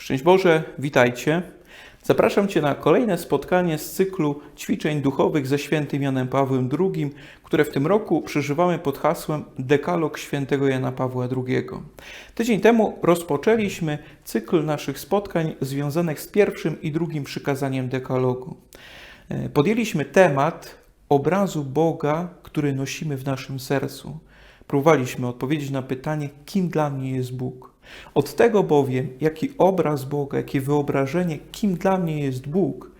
Szczęść Boże, witajcie. Zapraszam Cię na kolejne spotkanie z cyklu ćwiczeń duchowych ze świętym Janem Pawłem II, które w tym roku przeżywamy pod hasłem Dekalog świętego Jana Pawła II. Tydzień temu rozpoczęliśmy cykl naszych spotkań związanych z pierwszym i drugim przykazaniem Dekalogu. E, Podjęliśmy temat obrazu Boga, który nosimy w naszym sercu. Próbowaliśmy odpowiedzieć na pytanie, kim dla mnie jest Bóg. Od tego bowiem, jaki obraz Boga, jakie wyobrażenie, kim dla mnie jest Bóg,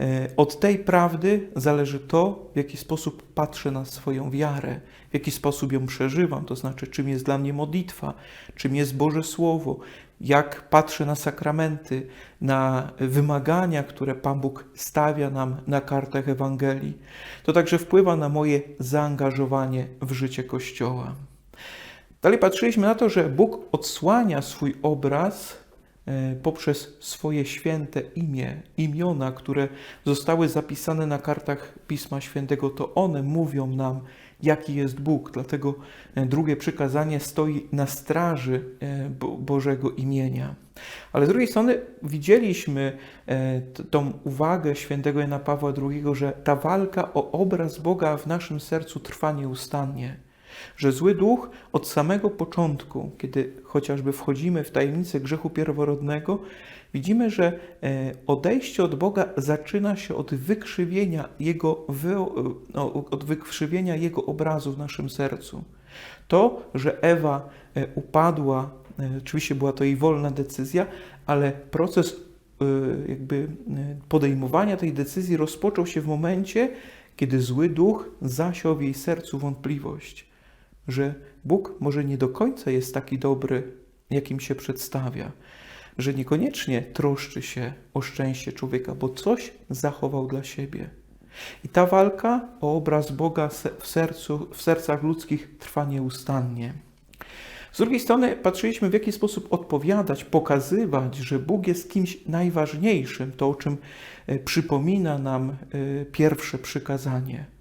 e, od tej prawdy zależy to, w jaki sposób patrzę na swoją wiarę, w jaki sposób ją przeżywam, to znaczy, czym jest dla mnie modlitwa, czym jest Boże Słowo, jak patrzę na sakramenty, na wymagania, które Pan Bóg stawia nam na kartach Ewangelii. To także wpływa na moje zaangażowanie w życie Kościoła. Dalej patrzyliśmy na to, że Bóg odsłania swój obraz e, poprzez swoje święte imię, imiona, które zostały zapisane na kartach Pisma Świętego. To one mówią nam, jaki jest Bóg. Dlatego e, drugie przykazanie stoi na straży e, Bo- Bożego imienia. Ale z drugiej strony widzieliśmy tą uwagę świętego Jana Pawła II, że ta walka o obraz Boga w naszym sercu trwa nieustannie że zły duch od samego początku, kiedy chociażby wchodzimy w tajemnicę grzechu pierworodnego, widzimy, że e, odejście od Boga zaczyna się od wykrzywienia Jego, no, od wykrzywienia Jego obrazu w naszym sercu. To, że Ewa e, upadła, e, oczywiście była to jej wolna decyzja, ale proces jakby podejmowania tej decyzji rozpoczął się w momencie, kiedy zły duch zasiał w jej sercu wątpliwość że Bóg może nie do końca jest taki dobry, jakim się przedstawia, że niekoniecznie troszczy się o szczęście człowieka, bo coś zachował dla siebie. I ta walka o obraz Boga w, sercu, w sercach ludzkich trwa nieustannie. Z drugiej strony patrzyliśmy, w jaki sposób odpowiadać, pokazywać, że Bóg jest kimś najważniejszym, to o czym e, przypomina nam e, pierwsze przykazanie.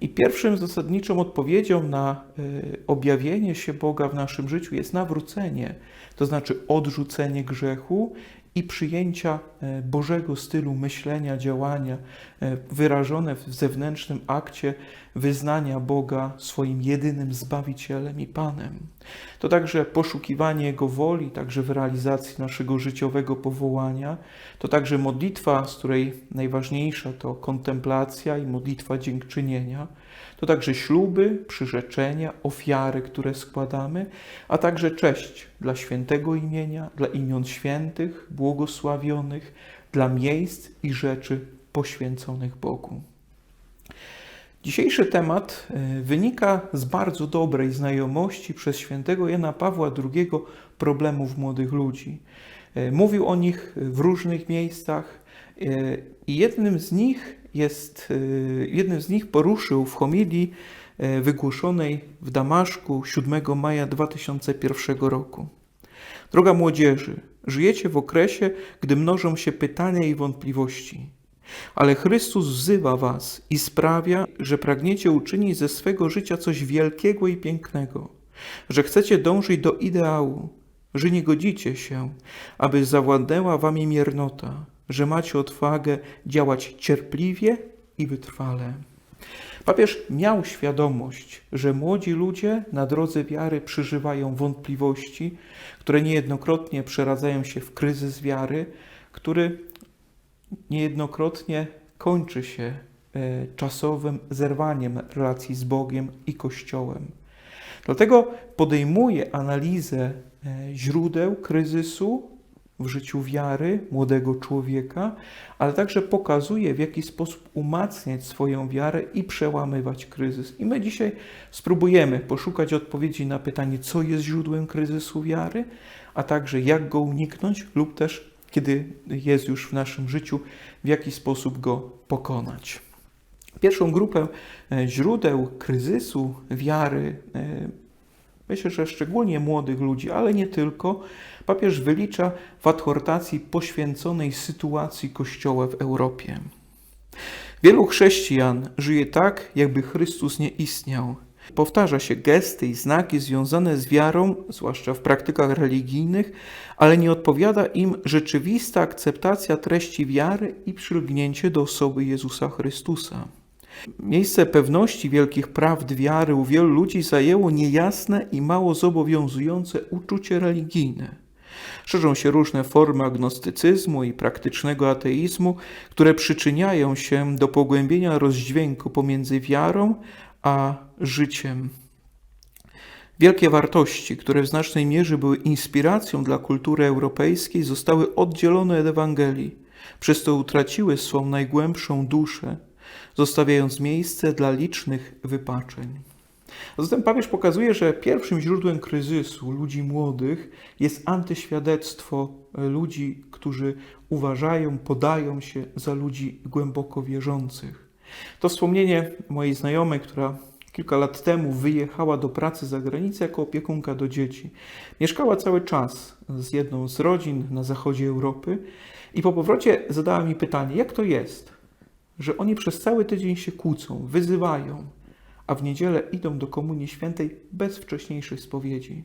I pierwszym zasadniczą odpowiedzią na y, objawienie się Boga w naszym życiu jest nawrócenie, to znaczy odrzucenie grzechu i przyjęcia e, Bożego stylu myślenia, działania, e, wyrażone w zewnętrznym akcie wyznania Boga swoim jedynym Zbawicielem i Panem. To także poszukiwanie Jego woli, także w realizacji naszego życiowego powołania, to także modlitwa, z której najważniejsza to kontemplacja i modlitwa dziękczynienia, to także śluby, przyrzeczenia, ofiary, które składamy, a także cześć dla świętego imienia, dla imion świętych, błogosławionych, dla miejsc i rzeczy poświęconych Bogu. Dzisiejszy temat e, wynika z bardzo dobrej znajomości przez świętego Jana Pawła II problemów młodych ludzi. E, Mówił o nich w różnych miejscach e, i jednym z nich jest, e, jednym z nich poruszył w homilii e, wygłoszonej w Damaszku 7 maja 2001 roku. Droga młodzieży, żyjecie w okresie, gdy mnożą się pytania i wątpliwości. Ale Chrystus wzywa was i sprawia, że pragniecie uczynić ze swego życia coś wielkiego i pięknego, że chcecie dążyć do ideału, że nie godzicie się, aby zawładnęła wami miernota, że macie odwagę działać cierpliwie i wytrwale. Papież miał świadomość, że młodzi ludzie na drodze wiary przeżywają wątpliwości, które niejednokrotnie przeradzają się w kryzys wiary, który niejednokrotnie kończy się e, czasowym zerwaniem relacji z Bogiem i Kościołem. Dlatego podejmuje analizę e, źródeł kryzysu w życiu wiary młodego człowieka, ale także pokazuje, w jaki sposób umacniać swoją wiarę i przełamywać kryzys. I my dzisiaj spróbujemy poszukać odpowiedzi na pytanie, co jest źródłem kryzysu wiary, a także jak go uniknąć, lub też, kiedy jest już w naszym życiu, w jaki sposób go pokonać. Pierwszą grupę e, źródeł kryzysu wiary, e, myślę, że szczególnie młodych ludzi, ale nie tylko, papież wylicza w adhortacji poświęconej sytuacji Kościoła w Europie. Wielu chrześcijan żyje tak, jakby Chrystus nie istniał. Powtarza się gesty i znaki związane z wiarą, zwłaszcza w praktykach religijnych, ale nie odpowiada im rzeczywista akceptacja treści wiary i przylgnięcie do osoby Jezusa Chrystusa. Miejsce pewności wielkich prawd wiary u wielu ludzi zajęło niejasne i mało zobowiązujące uczucie religijne. Szerzą się różne formy agnostycyzmu i praktycznego ateizmu, które przyczyniają się do pogłębienia rozdźwięku pomiędzy wiarą a życiem. Wielkie wartości, które w znacznej mierze były inspiracją dla kultury europejskiej, zostały oddzielone od Ewangelii, przez to utraciły swą najgłębszą duszę, zostawiając miejsce dla licznych wypaczeń. A zatem papież pokazuje, że pierwszym źródłem kryzysu ludzi młodych jest antyświadectwo ludzi, którzy uważają, podają się za ludzi głęboko wierzących. To wspomnienie mojej znajomej, która kilka lat temu wyjechała do pracy za granicę jako opiekunka do dzieci. Mieszkała cały czas z jedną z rodzin na zachodzie Europy i po powrocie zadała mi pytanie, jak to jest, że oni przez cały tydzień się kłócą, wyzywają, a w niedzielę idą do Komunii Świętej bez wcześniejszej spowiedzi.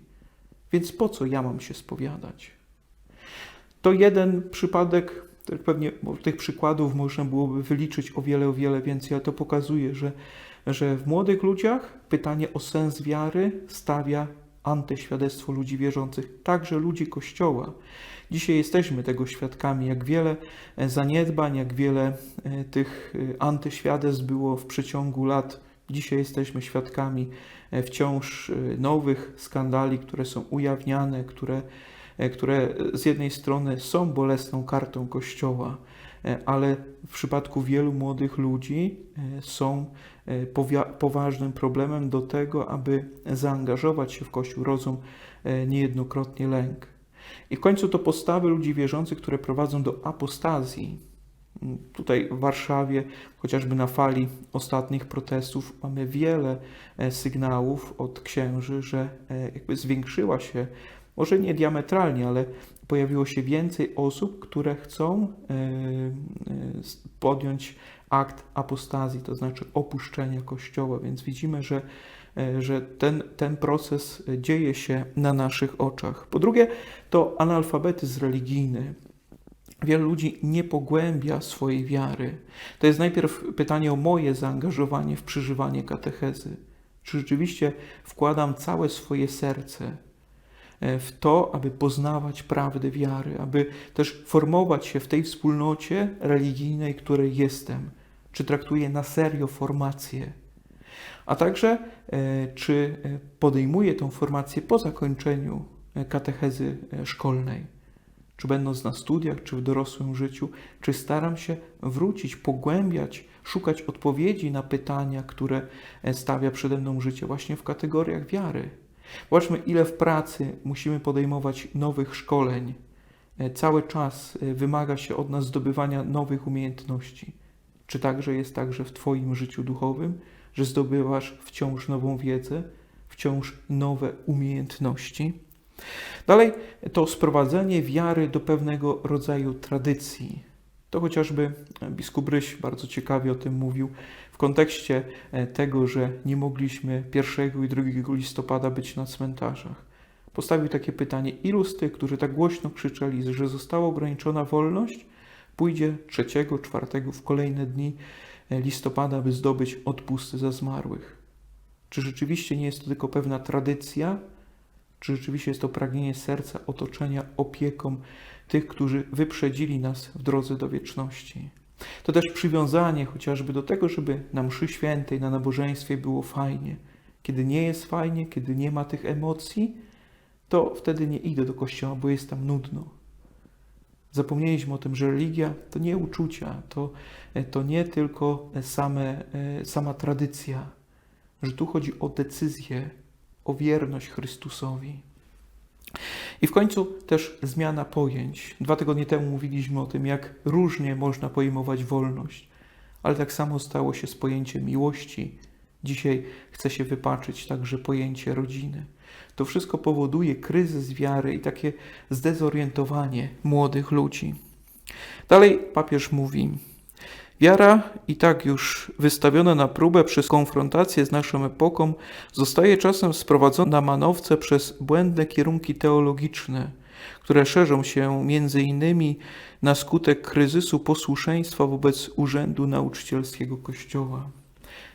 Więc po co ja mam się spowiadać? To jeden przypadek, pewnie tych przykładów można byłoby wyliczyć o wiele, o wiele więcej, ale to pokazuje, że, że w młodych ludziach pytanie o sens wiary stawia antyświadectwo ludzi wierzących, także ludzi Kościoła. Dzisiaj jesteśmy tego świadkami, jak wiele zaniedbań, jak wiele e, tych e, antyświadectw było w przeciągu lat Dzisiaj jesteśmy świadkami e, wciąż e, nowych skandali, które są ujawniane, które, e, które z jednej strony są bolesną kartą Kościoła, ale w przypadku wielu młodych ludzi są poważnym problemem do tego, aby zaangażować się w Kościół, rodzą niejednokrotnie lęk. I w końcu to postawy ludzi wierzących, które prowadzą do apostazji, Tutaj w Warszawie, chociażby na fali ostatnich protestów, mamy wiele e, sygnałów od księży, że e, jakby zwiększyła się, może nie diametralnie, ale pojawiło się więcej osób, które chcą e, podjąć akt apostazji, to znaczy opuszczenia Kościoła, więc widzimy, że, że ten, ten proces dzieje się na naszych oczach. Po drugie, to analfabetyzm religijny. Wielu ludzi nie pogłębia swojej wiary. To jest najpierw pytanie o moje zaangażowanie w przeżywanie katechezy. Czy rzeczywiście wkładam całe swoje serce e, w to, aby poznawać prawdę wiary, aby też formować się w tej wspólnocie religijnej, której jestem? Czy traktuję na serio formację? A także, e, czy e, podejmuję tę formację po zakończeniu katechezy szkolnej? czy będąc na studiach, czy w dorosłym życiu, czy staram się wrócić, pogłębiać, szukać odpowiedzi na pytania, które e, stawia przede mną życie właśnie w kategoriach wiary. Zobaczmy, ile w pracy musimy podejmować nowych szkoleń. E, cały czas e, wymaga się od nas zdobywania nowych umiejętności. Czy także jest także w Twoim życiu duchowym, że zdobywasz wciąż nową wiedzę, wciąż nowe umiejętności? Dalej to sprowadzenie wiary do pewnego rodzaju tradycji. To chociażby biskup Ryś bardzo ciekawie o tym mówił kontekście e, tego, że nie mogliśmy 1 i 2 listopada być na cmentarzach. Postawił takie pytanie: ilu z tych, którzy tak głośno krzyczeli, że została ograniczona wolność, pójdzie 3, 4 w kolejne dni e, listopada, by zdobyć odpusty za zmarłych? Czy rzeczywiście nie jest to tylko pewna tradycja, czy rzeczywiście jest to pragnienie serca otoczenia opieką tych, którzy wyprzedzili nas w drodze do wieczności? To też przywiązanie chociażby do tego, żeby na mszy świętej, na nabożeństwie było fajnie. Kiedy nie jest fajnie, kiedy nie ma tych emocji, to wtedy nie idę do kościoła, bo jest tam nudno. Zapomnieliśmy o tym, że religia to nie uczucia, to, to nie tylko same, sama tradycja, że tu chodzi o decyzję, o wierność Chrystusowi. I w końcu też zmiana pojęć. Dwa tygodnie temu mówiliśmy o tym, jak różnie można pojmować wolność, ale tak samo stało się z pojęciem miłości. Dzisiaj chce się wypaczyć także pojęcie rodziny. To wszystko powoduje kryzys wiary i takie zdezorientowanie młodych ludzi. Dalej papież mówi: Wiara, i tak już wystawiona na próbę przez konfrontację z naszą epoką, zostaje czasem sprowadzona na manowce przez błędne kierunki teologiczne, które szerzą się między innymi na skutek kryzysu posłuszeństwa wobec urzędu nauczycielskiego Kościoła.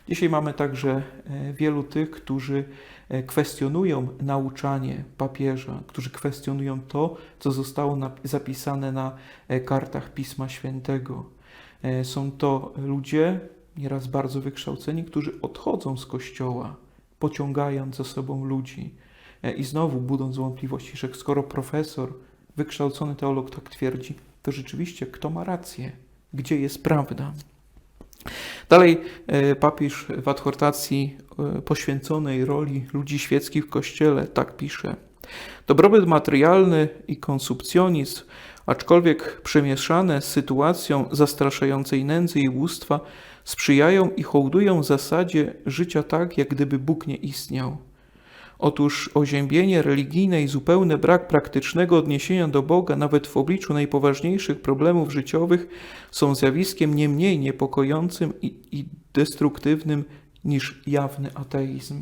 Dzisiaj mamy także e, wielu tych, którzy e, kwestionują nauczanie papieża, którzy kwestionują to, co zostało zapisane na e, kartach Pisma Świętego. Są to ludzie, nieraz bardzo wykształceni, którzy odchodzą z kościoła, pociągając za sobą ludzi. I znowu budząc wątpliwości, że skoro profesor, wykształcony teolog tak twierdzi, to rzeczywiście kto ma rację? Gdzie jest prawda? Dalej e, papież w adhortacji e, poświęconej roli ludzi świeckich w Kościele tak pisze. Dobrobyt materialny i konsumpcjonizm, aczkolwiek przemieszane z sytuacją zastraszającej nędzy i ubóstwa, sprzyjają i hołdują zasadzie życia tak, jak gdyby Bóg nie istniał. Otóż oziębienie religijne i zupełny brak praktycznego odniesienia do Boga, nawet w obliczu najpoważniejszych problemów życiowych, są zjawiskiem nie mniej niepokojącym i, i destruktywnym niż jawny ateizm.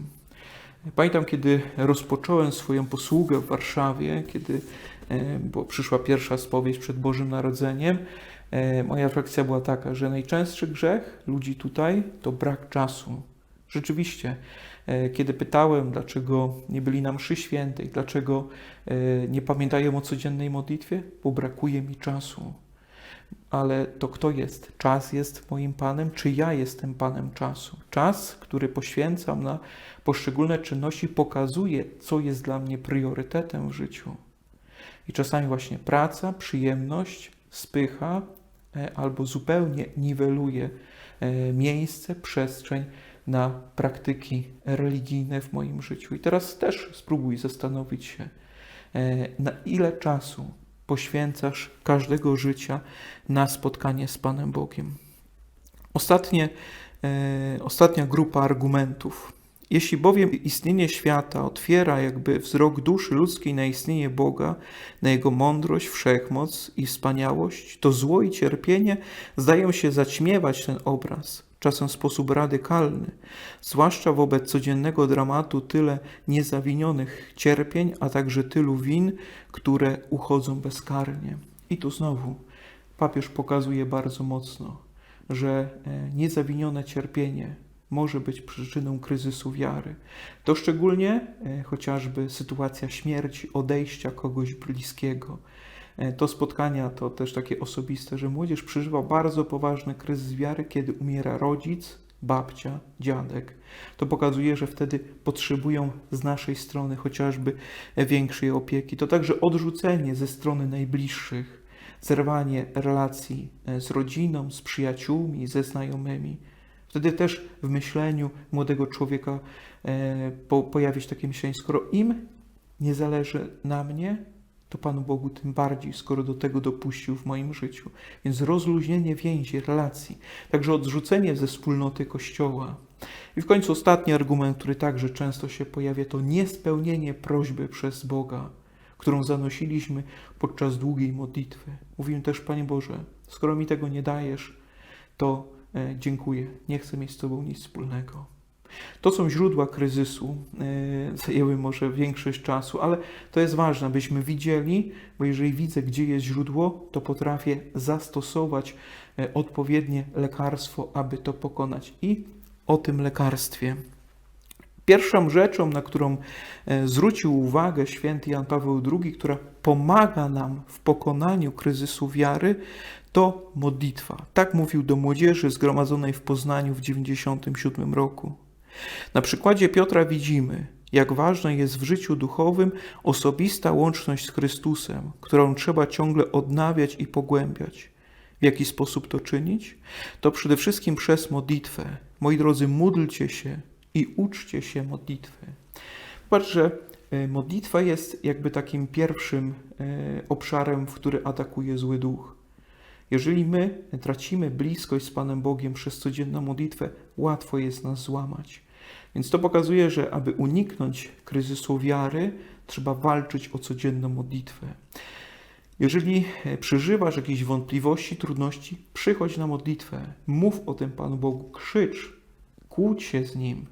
Pamiętam, kiedy rozpocząłem swoją posługę w Warszawie, kiedy bo przyszła pierwsza spowiedź przed Bożym Narodzeniem, e, moja refleksja była taka, że najczęstszy grzech ludzi tutaj to brak czasu. Rzeczywiście, E, kiedy pytałem, dlaczego nie byli na mszy świętej, dlaczego e, nie pamiętają o codziennej modlitwie, bo brakuje mi czasu. Ale to kto jest? Czas jest moim Panem, czy ja jestem Panem czasu? Czas, który poświęcam na poszczególne czynności, pokazuje, co jest dla mnie priorytetem w życiu. I czasami właśnie praca, przyjemność spycha e, albo zupełnie niweluje miejsce, przestrzeń, na praktyki religijne w moim życiu. I teraz też spróbuj zastanowić się, e, na ile czasu poświęcasz każdego życia na spotkanie z Panem Bogiem. Ostatnie, e, ostatnia grupa argumentów. Jeśli bowiem istnienie świata otwiera jakby wzrok duszy ludzkiej na istnienie Boga, na Jego mądrość, wszechmoc i wspaniałość, to zło i cierpienie zdają się zaćmiewać ten obraz czasem w sposób radykalny, zwłaszcza wobec codziennego dramatu tyle niezawinionych cierpień, a także tylu win, które uchodzą bezkarnie. I tu znowu papież pokazuje bardzo mocno, że e, niezawinione cierpienie może być przyczyną kryzysu wiary. To szczególnie e, chociażby sytuacja śmierci, odejścia kogoś bliskiego E, to spotkania to też takie osobiste, że młodzież przeżywa bardzo poważny kryzys wiary, kiedy umiera rodzic, babcia, dziadek. To pokazuje, że wtedy potrzebują z naszej strony chociażby większej opieki. To także odrzucenie ze strony najbliższych, zerwanie relacji e, z rodziną, z przyjaciółmi, ze znajomymi. Wtedy też w myśleniu młodego człowieka e, po, pojawia się takie myślenie, skoro im nie zależy na mnie, to Panu Bogu tym bardziej, skoro do tego dopuścił w moim życiu. Więc rozluźnienie więzi, relacji, także odrzucenie ze wspólnoty Kościoła. I w końcu ostatni argument, który także często się pojawia, to niespełnienie prośby przez Boga, którą zanosiliśmy podczas długiej modlitwy. Mówimy też, Panie Boże, skoro mi tego nie dajesz, to dziękuję, nie chcę mieć z Tobą nic wspólnego. To są źródła kryzysu, e, zajęły może większość czasu, ale to jest ważne, byśmy widzieli, bo jeżeli widzę, gdzie jest źródło, to potrafię zastosować e, odpowiednie lekarstwo, aby to pokonać. I o tym lekarstwie. Pierwszą rzeczą, na którą e, zwrócił uwagę święty Jan Paweł II, która pomaga nam w pokonaniu kryzysu wiary, to modlitwa. Tak mówił do młodzieży zgromadzonej w Poznaniu w 1997 roku. Na przykładzie Piotra widzimy, jak ważna jest w życiu duchowym osobista łączność z Chrystusem, którą trzeba ciągle odnawiać i pogłębiać. W jaki sposób to czynić? To przede wszystkim przez modlitwę. Moi drodzy, módlcie się i uczcie się modlitwy. Popatrz, że e, modlitwa jest jakby takim pierwszym e, obszarem, w który atakuje zły duch. Jeżeli my tracimy bliskość z Panem Bogiem przez codzienną modlitwę, łatwo jest nas złamać. Więc to pokazuje, że aby uniknąć kryzysu wiary, trzeba walczyć o codzienną modlitwę. Jeżeli e, przeżywasz jakieś wątpliwości, trudności, przychodź na modlitwę. Mów o tym Panu Bogu, krzycz, kłóć się z Nim.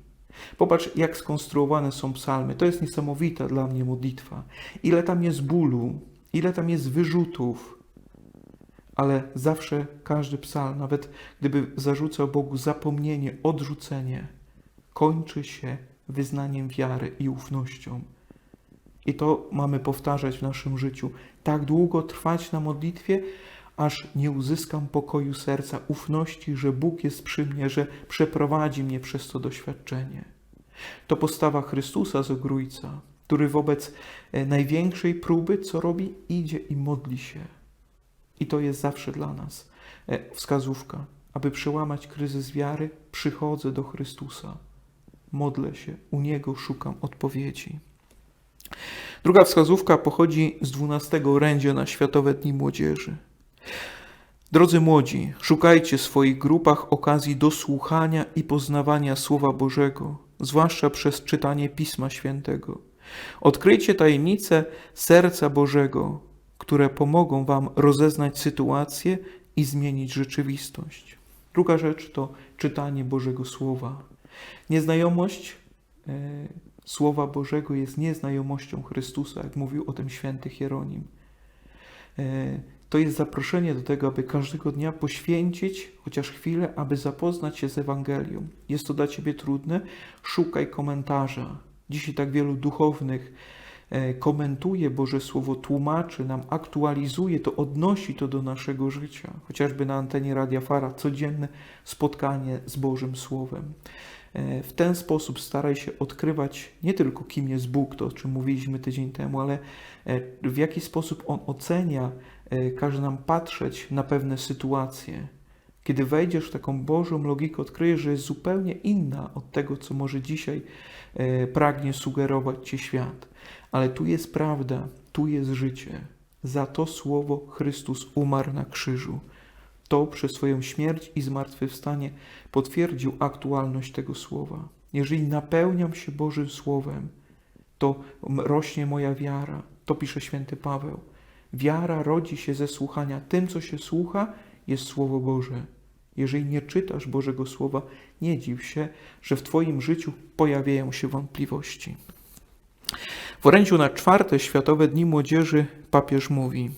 Popatrz, jak skonstruowane są psalmy. To jest niesamowita dla mnie modlitwa. Ile tam jest bólu, ile tam jest wyrzutów, ale zawsze każdy psalm, nawet gdyby zarzucał Bogu zapomnienie, odrzucenie, kończy się wyznaniem wiary i ufnością. I to mamy powtarzać w naszym życiu. Tak długo trwać na modlitwie, aż nie uzyskam pokoju serca, ufności, że Bóg jest przy mnie, że przeprowadzi mnie przez to doświadczenie. To postawa Chrystusa z Ogrójca, który wobec e, największej próby, co robi, idzie i modli się. I to jest zawsze dla nas e, wskazówka. Aby przełamać kryzys wiary, przychodzę do Chrystusa. Modlę się, u Niego szukam odpowiedzi. Druga wskazówka pochodzi z 12 orędzia na Światowe Dni Młodzieży. Drodzy młodzi, szukajcie w swoich grupach okazji do słuchania i poznawania Słowa Bożego, zwłaszcza przez czytanie Pisma Świętego. Odkryjcie tajemnice serca Bożego, które pomogą Wam rozeznać sytuację i zmienić rzeczywistość. Druga rzecz to czytanie Bożego Słowa. Nieznajomość e, Słowa Bożego jest nieznajomością Chrystusa, jak mówił o tym święty Hieronim. E, to jest zaproszenie do tego, aby każdego dnia poświęcić chociaż chwilę, aby zapoznać się z Ewangelią. Jest to dla Ciebie trudne? Szukaj komentarza. Dzisiaj tak wielu duchownych e, komentuje Boże Słowo, tłumaczy nam, aktualizuje to, odnosi to do naszego życia. Chociażby na antenie Radia Fara codzienne spotkanie z Bożym Słowem. E, w ten sposób staraj się odkrywać nie tylko kim jest Bóg, to o czym mówiliśmy tydzień temu, ale e, w jaki sposób On ocenia, każe nam patrzeć na pewne sytuacje. Kiedy wejdziesz w taką Bożą logikę, odkryjesz, że jest zupełnie inna od tego, co może dzisiaj pragnie sugerować Ci świat. Ale tu jest prawda, tu jest życie. Za to słowo Chrystus umarł na krzyżu to przez swoją śmierć i zmartwychwstanie potwierdził aktualność tego słowa. Jeżeli napełniam się Bożym Słowem, to rośnie moja wiara. To pisze święty Paweł. Wiara rodzi się ze słuchania. Tym, co się słucha, jest Słowo Boże. Jeżeli nie czytasz Bożego Słowa, nie dziw się, że w Twoim życiu pojawiają się wątpliwości. W orędziu na czwarte Światowe Dni Młodzieży papież mówi: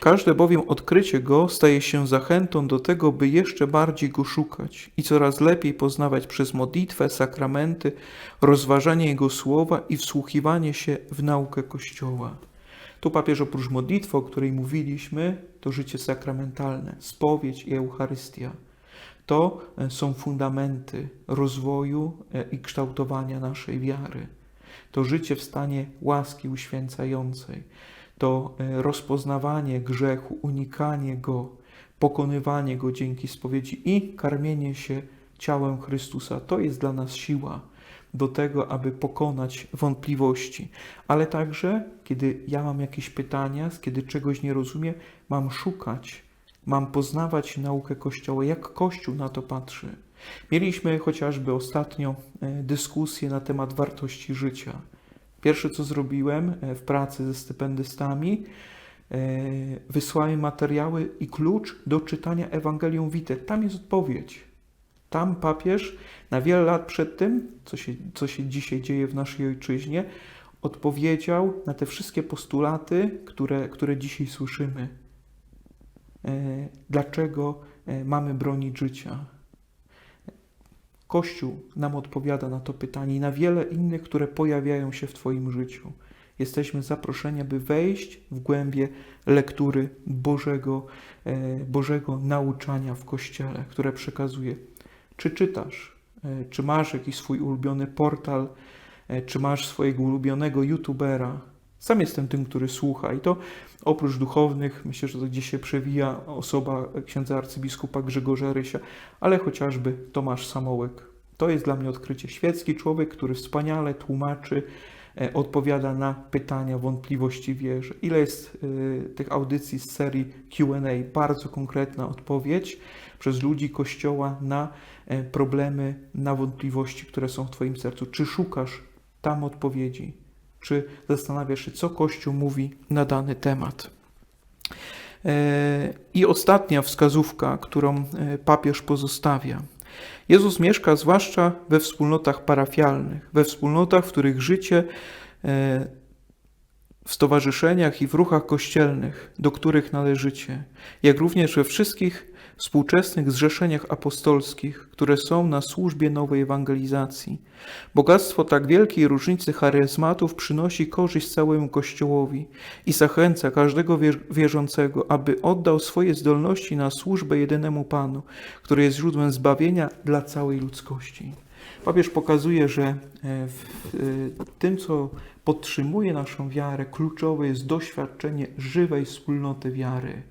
Każde bowiem odkrycie Go staje się zachętą do tego, by jeszcze bardziej Go szukać i coraz lepiej poznawać przez modlitwę, sakramenty, rozważanie Jego słowa i wsłuchiwanie się w naukę Kościoła. Tu papież oprócz modlitwy, o której mówiliśmy, to życie sakramentalne, spowiedź i Eucharystia. To e, są fundamenty rozwoju e, i kształtowania naszej wiary. To życie w stanie łaski uświęcającej to e, rozpoznawanie grzechu, unikanie go, pokonywanie go dzięki spowiedzi i karmienie się ciałem Chrystusa. To jest dla nas siła do tego, aby pokonać wątpliwości. Ale także, kiedy ja mam jakieś pytania, kiedy czegoś nie rozumiem, mam szukać, mam poznawać naukę Kościoła, jak Kościół na to patrzy. Mieliśmy chociażby ostatnio e, dyskusję na temat wartości życia. Pierwsze, co zrobiłem e, w pracy ze stypendystami, e, wysłałem materiały i klucz do czytania Ewangelium Vitae. Tam jest odpowiedź. Tam papież na wiele lat przed tym, co się, co się dzisiaj dzieje w naszej ojczyźnie, odpowiedział na te wszystkie postulaty, które, które dzisiaj słyszymy. E, dlaczego mamy bronić życia? Kościół nam odpowiada na to pytanie i na wiele innych, które pojawiają się w Twoim życiu. Jesteśmy zaproszeni, aby wejść w głębie lektury Bożego, e, Bożego nauczania w Kościele, które przekazuje. Czy czytasz? E, czy masz jakiś swój ulubiony portal? E, czy masz swojego ulubionego youtubera? Sam jestem tym, który słucha i to oprócz duchownych, myślę, że to gdzieś się przewija osoba księdza arcybiskupa Grzegorza Rysia, ale chociażby Tomasz Samołek. To jest dla mnie odkrycie. Świecki człowiek, który wspaniale tłumaczy, odpowiada na pytania, wątpliwości wierzy. Ile jest y, tych audycji z serii QA? Bardzo konkretna odpowiedź przez ludzi Kościoła na y, problemy, na wątpliwości, które są w Twoim sercu. Czy szukasz tam odpowiedzi? Czy zastanawiasz się, co Kościół mówi na dany temat? E, I ostatnia wskazówka, którą e, papież pozostawia. Jezus mieszka zwłaszcza we wspólnotach parafialnych, we wspólnotach, w których życie e, w stowarzyszeniach i w ruchach kościelnych, do których należycie, jak również we wszystkich współczesnych zrzeszeniach apostolskich, które są na służbie nowej ewangelizacji. Bogactwo tak wielkiej różnicy charyzmatów przynosi korzyść całemu Kościołowi i zachęca każdego wierzącego, aby oddał swoje zdolności na służbę jedynemu Panu, który jest źródłem zbawienia dla całej ludzkości. Papież pokazuje, że e, w tym, co podtrzymuje naszą wiarę, kluczowe jest doświadczenie żywej wspólnoty wiary.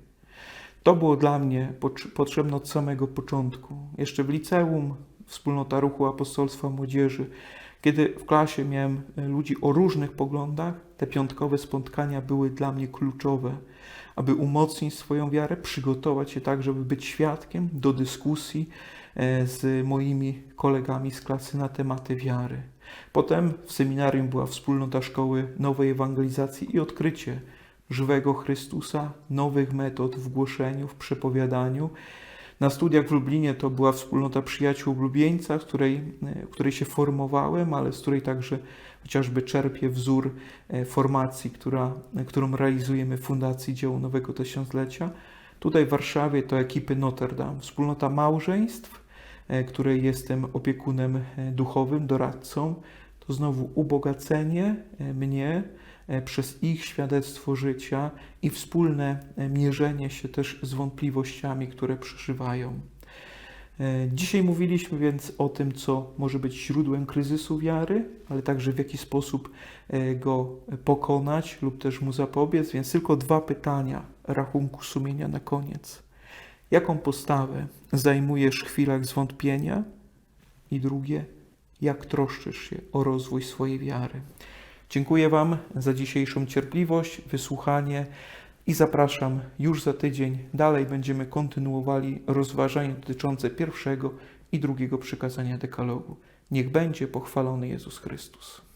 To było dla mnie potrzebne od samego początku. Jeszcze w liceum, wspólnota ruchu apostolstwa młodzieży, kiedy w klasie miałem e, ludzi o różnych poglądach, te piątkowe spotkania były dla mnie kluczowe, aby umocnić swoją wiarę, przygotować się tak, żeby być świadkiem do dyskusji e, z moimi kolegami z klasy na tematy wiary. Potem w seminarium była wspólnota szkoły nowej ewangelizacji i odkrycie żywego Chrystusa, nowych metod w głoszeniu, w przepowiadaniu. Na studiach w Lublinie to była wspólnota przyjaciół Lubieńca, której, w której się formowałem, ale z której także chociażby czerpię wzór e, formacji, która, którą realizujemy w Fundacji Dzieło Nowego Tysiąclecia. Tutaj w Warszawie to ekipy Notre Dame, wspólnota małżeństw, e, której jestem opiekunem e, duchowym, doradcą. To znowu ubogacenie mnie, E, przez ich świadectwo życia i wspólne e, mierzenie się też z wątpliwościami, które przeżywają. E, dzisiaj mówiliśmy więc o tym, co może być źródłem kryzysu wiary, ale także w jaki sposób go pokonać lub też mu zapobiec, więc tylko dwa pytania rachunku sumienia na koniec. Jaką postawę zajmujesz w chwilach zwątpienia? I drugie, jak troszczysz się o rozwój swojej wiary? Dziękuję Wam za dzisiejszą cierpliwość, wysłuchanie i zapraszam już za tydzień. Dalej będziemy kontynuowali rozważania dotyczące pierwszego i drugiego przykazania dekalogu. Niech będzie pochwalony Jezus Chrystus.